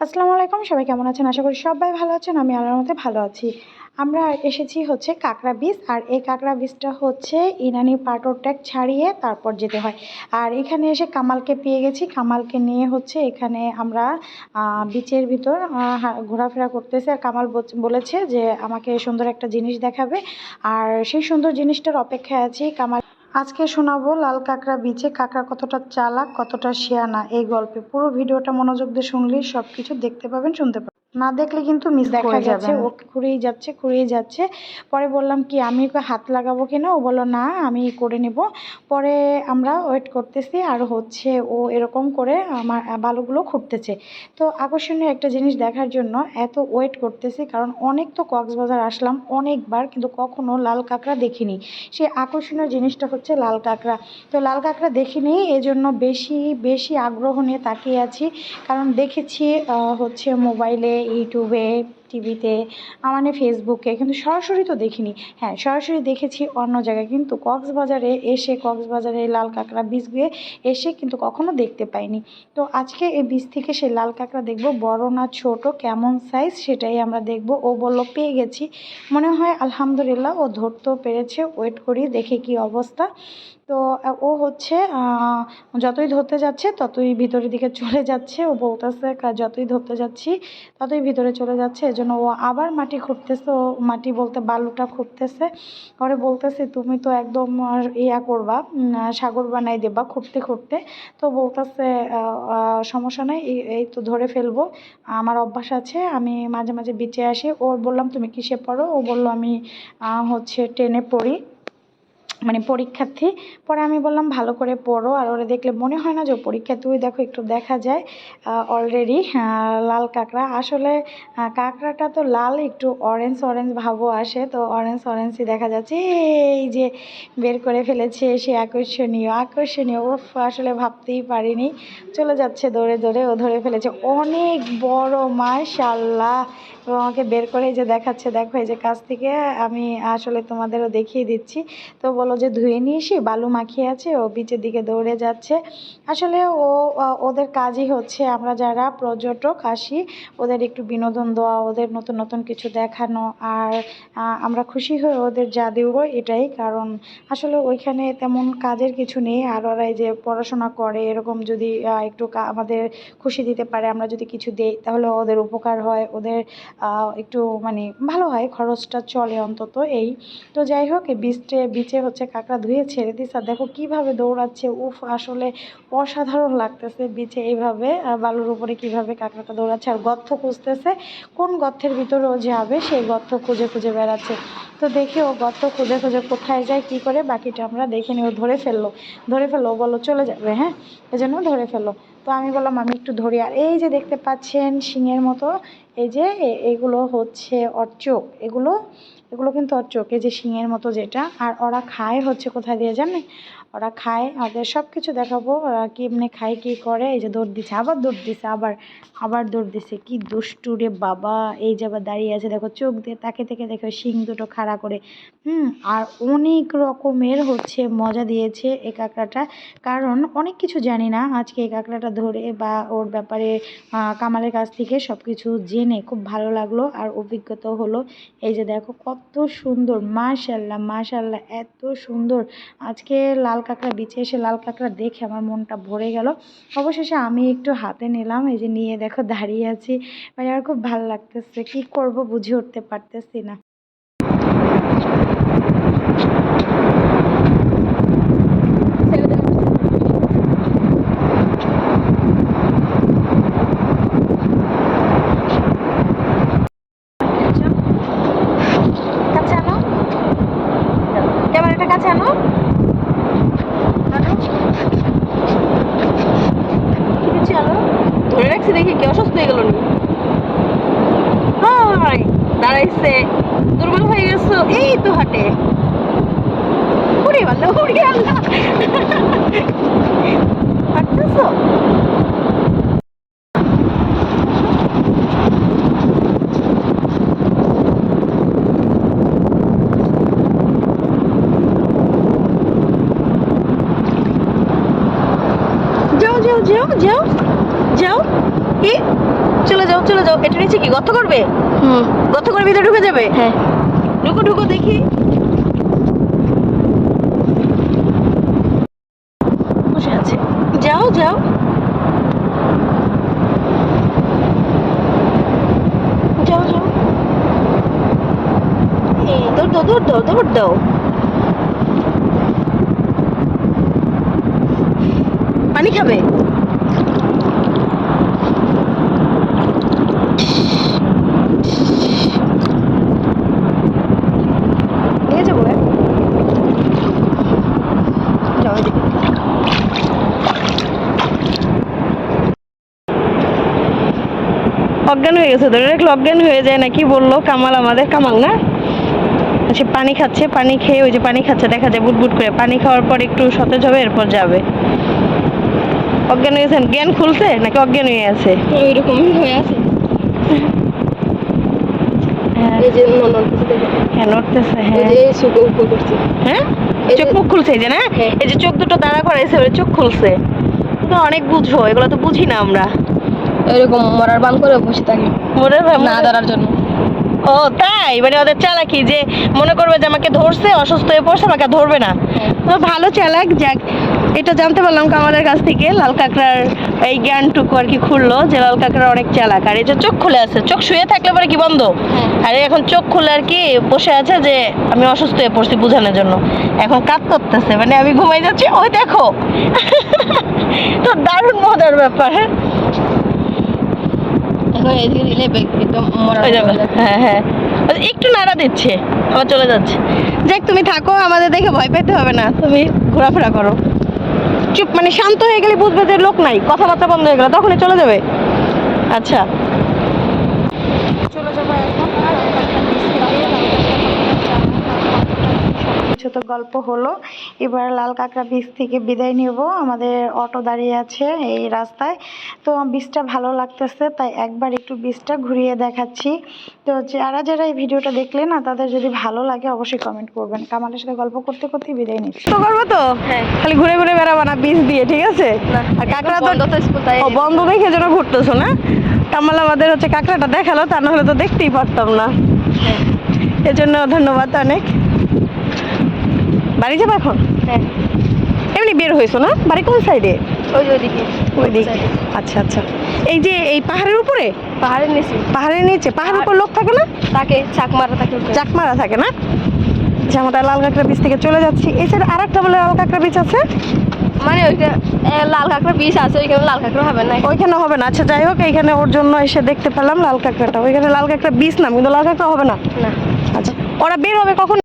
আসসালামু আলাইকুম, সবাই কেমন আছেন? আশা করি সবাই ভালো আছেন, আমি আল্লাহর মতে ভালো আছি। আমরা এসেছি হচ্ছে কাঁকড়া বীজ, আর এই কাঁকড়া বীজটা হচ্ছে ইনানি পাটর ট্যাগ ছাড়িয়ে তারপর যেতে হয়। আর এখানে এসে কামালকে পেয়ে গেছি। কামালকে নিয়ে হচ্ছে এখানে আমরা বিচের ভিতর ঘোরাফেরা করতেছি। আর কামাল বলেছে যে আমাকে সুন্দর একটা জিনিস দেখাবে। আর সেই সুন্দর জিনিসটার অপেক্ষায় আছি কামাল আজকে শোনাবো লাল কাঁকড়া বিচে কাঁকড়া কতটা চালাক, কতটা শেয়ানা। এই গল্পে পুরো ভিডিওটা মনোযোগ দিয়ে শুনলেই সব কিছু দেখতে পাবেন, শুনতে পাবেন। না দেখলে কিন্তু মিস দেখা যাচ্ছে ও ঘুরেই যাচ্ছে ঘুরেই যাচ্ছে। পরে বললাম কি আমি ওকে হাত লাগাবো কিনা? ও বলল না আমি করে নেব। পরে আমরা ওয়েট করতেছি আর হচ্ছে ও এরকম করে আমার বালুগুলো খুঁড়তেছে। তো আকর্ষণীয় একটা জিনিস দেখার জন্য এত ওয়েট করতেছি কারণ অনেক তো কক্সবাজার আসলাম অনেকবার কিন্তু কখনো লাল কাঁকড়া দেখিনি। সেই আকর্ষণীয় জিনিসটা হচ্ছে লাল কাঁকড়া। তো লাল কাঁকড়া দেখিনি এই জন্য বেশি বেশি আগ্রহ নিয়ে তাকিয়ে আছি। কারণ দেখেছি হচ্ছে মোবাইলে ইউটিউবে টিভিতে মানে ফেসবুকে কিন্তু সরাসরি তো দেখিনি। হ্যাঁ সরাসরি দেখেছি অন্য জায়গায়, কিন্তু কক্সবাজারে এসে, কক্সবাজারে লাল কাঁকড়া বীজ দিয়ে এসে কিন্তু কখনো দেখতে পাইনি। তো আজকে এই বীজ থেকে সেই লাল কাঁকড়া দেখব, বড় না ছোট, কেমন সাইজ সেটাই আমরা দেখব। ও বলল, পেয়ে গেছি। মনে হয়, আলহামদুলিল্লাহ, ও ধরতেও পেরেছে ওয়েট করি, দেখে কি অবস্থা। তো ও হচ্ছে যতই ধরতে যাচ্ছে, ততই ভিতরের দিকে চলে যাচ্ছে। ও বলতেছে, যতই ধরতে যাচ্ছি, ততই ভিতরে চলে যাচ্ছে। এজন্য ও আবার মাটি খুঁড়তেছে, ও মাটি বলতে বালুটা খুঁড়তেছে। পরে বলতেছে, তুমি তো একদম ইয়া করবা সাগর বানাই দেবা খুঁড়তে খুঁড়তে। তো বলতেছে সমস্যা নাই, এই এই তো ধরে ফেলব, আমার অভ্যাস আছে, আমি মাঝে মাঝে বিচে আসি। ওর বললাম, তুমি কিসে পড়ো? ও বলল, আমি হচ্ছে টেনে পড়ি। মানে পরীক্ষার্থী, পরে আমি বললাম, ভালো করে পড়ো। আর ওরা দেখলে মনে হয় না যে, ও পরীক্ষার্থী ওই দেখো একটু দেখা যায়। অলরেডি লাল কাঁকড়া। আসলে কাঁকড়াটা তো লাল, একটু অরেঞ্জ অরেঞ্জ ভাবও আসে। তো অরেঞ্জ অরেঞ্জই দেখা যাচ্ছে, এই যে বের করে ফেলেছে সে আকর্ষণীয় আকর্ষণীয়। ও আসলে ভাবতেই পারিনি। চলে যাচ্ছে দৌড়ে দৌড়ে ও ধরে ফেলেছে। অনেক বড় মাশাল্লাহ ও আমাকে বের করে যে দেখাচ্ছে, দেখো এই যে কাছ থেকে আমি আসলে তোমাদেরও দেখিয়ে দিচ্ছি। তো বলো যে ধুয়ে নিয়ে এসি বালু মাখিয়ে আছে, ও বিচের দিকে দৌড়ে যাচ্ছে। আসলে ও ওদের কাজই হচ্ছে আমরা যারা পর্যটক আসি, ওদের একটু বিনোদন দেওয়া, ওদের নতুন নতুন কিছু দেখানো, আর আমরা খুশি হয়ে ওদের যা দেবো এটাই। কারণ আসলে ওইখানে তেমন কাজের কিছু নেই, আর ওরা যে পড়াশোনা করে, এরকম যদি একটু আমাদের খুশি দিতে পারে, আমরা যদি কিছু দেই, তাহলে ওদের উপকার হয়, ওদের একটু মানে ভালো হয়, খরচটা চলে অন্তত এই। তো যাই হোক বিচে বিচে হচ্ছে কাঁকড়া ধুয়ে ছেড়ে দিস আর দেখো কীভাবে দৌড়াচ্ছে, উফ, আসলে অসাধারণ লাগতেছে বিচে এইভাবে বালুর উপরে কীভাবে কাঁকড়াটা দৌড়াচ্ছে, আর গর্থ খুঁজতেছে, কোন গর্তের ভিতরে ও যাবে সেই গর্ত খুঁজে খুঁজে বেড়াচ্ছে। তো দেখি ও গর্ত খুঁজে খুঁজে কোথায় যায়, কি করে, বাকিটা আমরা দেখে নিই ও ধরে ফেলল। ধরে ফেলল, ও বলল, চলে যাবে হ্যাঁ? এই জন্য ধরে ফেলল। তো আমি বললাম, আমি একটু ধরি। আর এই যে দেখতে পাচ্ছেন শিঙের মতো, এই যে এগুলো হচ্ছে ওর চোখ এগুলো এগুলো কিন্তু ওর চোখ এই যে শিঙের মতো যেটা। আর ওরা খায় হচ্ছে কোথায় দিয়ে জানে ওরা খায়, ওদের সব কিছু দেখাবো, ওরা কি এমনি খায়, কি করে, এই যে দৌড় দিচ্ছে, আবার দৌড় দিচ্ছে, আবার আবার দৌড় দিচ্ছে, কি দুষ্টু রে বাবা, এই যে আবার দাঁড়িয়ে আছে, দেখো চোখ দিয়ে তাকে থেকে দেখো শিং দুটো খাড়া করে, হুম, আর অনেক রকমের হচ্ছে মজা দিয়েছে এই কাঁকড়াটা, কারণ অনেক কিছু জানি না, আজকে এই কাঁকড়াটা ধরে বা ওর ব্যাপারে কামালের কাছ থেকে সব কিছু জেনে খুব ভালো লাগল, আর অভিজ্ঞতা হলো, এই যে দেখো কত সুন্দর, মাশাল্লাহ মাশাল্লাহ, এত সুন্দর, আজকে লাল কাঁকড়া বিছে এসে লাল কাঁকড়া দেখে আমার মনটা ভরে গেল। অবশেষে আমি একটু হাতে নিলাম, এই যে নিয়ে দেখো দাঁড়িয়ে আছি। মানে আমার খুব ভালো লাগতেছে। কি করব বুঝে উঠতে পারতেছি না। রাখছি দেখি কি অসুস্থ হয়ে গেল নি দাঁড়াইছে দুর্বল হয়ে গেছো এই তো হাটে। কি? চলে যাও চলে যাও। এটা নিচে কি? গর্ত করবে? হুম। গর্ত করে ভিতরে ঢুকে যাবে? হ্যাঁ। ঢুকো ঢুকো দেখি। বসে আছে। যাও যাও। যাও যাও। এই দৌড় দাও দৌড় দাও দৌড় দাও। পানি খাবে নিয়ে যাব হ্যাঁ যাও এদিকে। অজ্ঞান হয়ে গেছে ধরে রাখলে অজ্ঞান হয়ে যায় না কি বলল? কামাল আমাদের কামাল না? সে পানি খাচ্ছে পানি খেয়ে ওই যে পানি খাচ্ছে দেখা যায় বুটবুট করে। পানি খাওয়ার পর একটু সতেজ হবে এরপর যাবে। অজ্ঞান হয়ে গেছেন জ্ঞান খুলছে নাকি অজ্ঞান হয়ে আছে? ওইরকমই হয়ে আছে। হ্যাঁ। হ্যাঁ নড়তেছে হ্যাঁ। হ্যাঁ? চোখ মুখ খুলছে যে না? হ্যাঁ। এই যে চোখ দুটো দাঁড়া করাইছে চোখ খুলছে। অনেক বুঝো এগুলো তো বুঝি না আমরা। এরকম মরার বান করে বসে থাকি। মনে না ধরার জন্য। ও তাই? মানে ওদের চালাকি যে মনে করবে যে আমাকে ধরছে অসুস্থ হয়ে পড়ছে আমাকে ধরবে না। হ্যাঁ। তো ভালো চালাক যাক। এটা জানতে পারলাম কামালের কাছ থেকে লাল কাঁকড়ার এই জ্ঞানটুকু আর কি খুললো যে লাল কাঁকড়া অনেক চালাক। আর এই যে চোখ খুলে আছে চোখ শুয়ে থাকলে পরে কি বন্ধ? হ্যাঁ। আর এখন চোখ খুলে আর কি বসে আছে যে আমি অসুস্থ হয়ে পড়ছি বোঝানোর জন্য। এখন কাজ করতেছে মানে আমি ঘুমাই যাচ্ছি ওই দেখো। তো দারুণ মজার ব্যাপার। হ্যাঁ এখন এদিকে দিলে একদম যাবে। হ্যাঁ হ্যাঁ। আচ্ছা, একটু নাড়া দিচ্ছে। আবার চলে যাচ্ছে। যাক তুমি থাকো আমাদের দেখে ভয় পেতে হবে না। তুমি ঘোরাফেরা করো। চুপ মানে শান্ত হয়ে গেলে বুঝবে যে লোক নাই। কথাবার্তা বন্ধ হয়ে গেল তখনই চলে যাবে। আচ্ছা চলে যাব এখন আর একটা বিস্কিট দিয়ে লাল কাঁকড়া কিছু তো গল্প হলো। এবার লাল কাঁকড়া বীজ থেকে বিদায় নেব। আমাদের অটো দাঁড়িয়ে আছে এই রাস্তায়। তো বীজটা ভালো লাগতেছে তাই একবার একটু বীজটা ঘুরিয়ে দেখাচ্ছি। তো যারা যারা এই ভিডিওটা দেখলেন না তাদের যদি ভালো লাগে অবশ্যই কমেন্ট করবেন। কামালের সাথে গল্প করতে করতে বিদায় নিচ্ছি। তো করব তো? হ্যাঁ। খালি ঘুরে ঘুরে বেড়াবো না বীজ দিয়ে ঠিক আছে? আর কাঁকড়া বন্ধ তো দেখে যেন ঘুরতেছো না? কামাল আমাদের হচ্ছে কাঁকড়াটা দেখাল তা নাহলে তো দেখতেই পারতাম না। হ্যাঁ। এজন্য ধন্যবাদ অনেক। বাড়ি যাব এখন? হ্যাঁ। এমনি বের হয়েছো না? বাড়ি কোন সাইডে ওই ওইদিকে। আচ্ছা আচ্ছা। এই যে এই পাহাড়ের উপরে? পাহাড়ের নিচে। পাহাড়ের নিচে। পাহাড়ের উপর লোক থাকে না? তাকে চাক মারা থাকে চাকমারা থাকে না? যে আমরা লাল কাঁকড়া বীজ থেকে চলে যাচ্ছি। সাইডে আর একটা বলে লাল কাঁকড়া বীজ আছে? মানে ওইখানে লাল কাঁকড়া বিষ আছে ওইখানে লাল কাঁকড়া হবে না? ওইখানে হবে না। আচ্ছা যাই হোক এইখানে ওর জন্য এসে দেখতে পেলাম লাল কাঁকড়াটা ওইখানে লাল কাঁকড়া বীজ নাম কিন্তু লাল কাঁকড়া হবে না? না। আচ্ছা ওরা বের হবে কখন?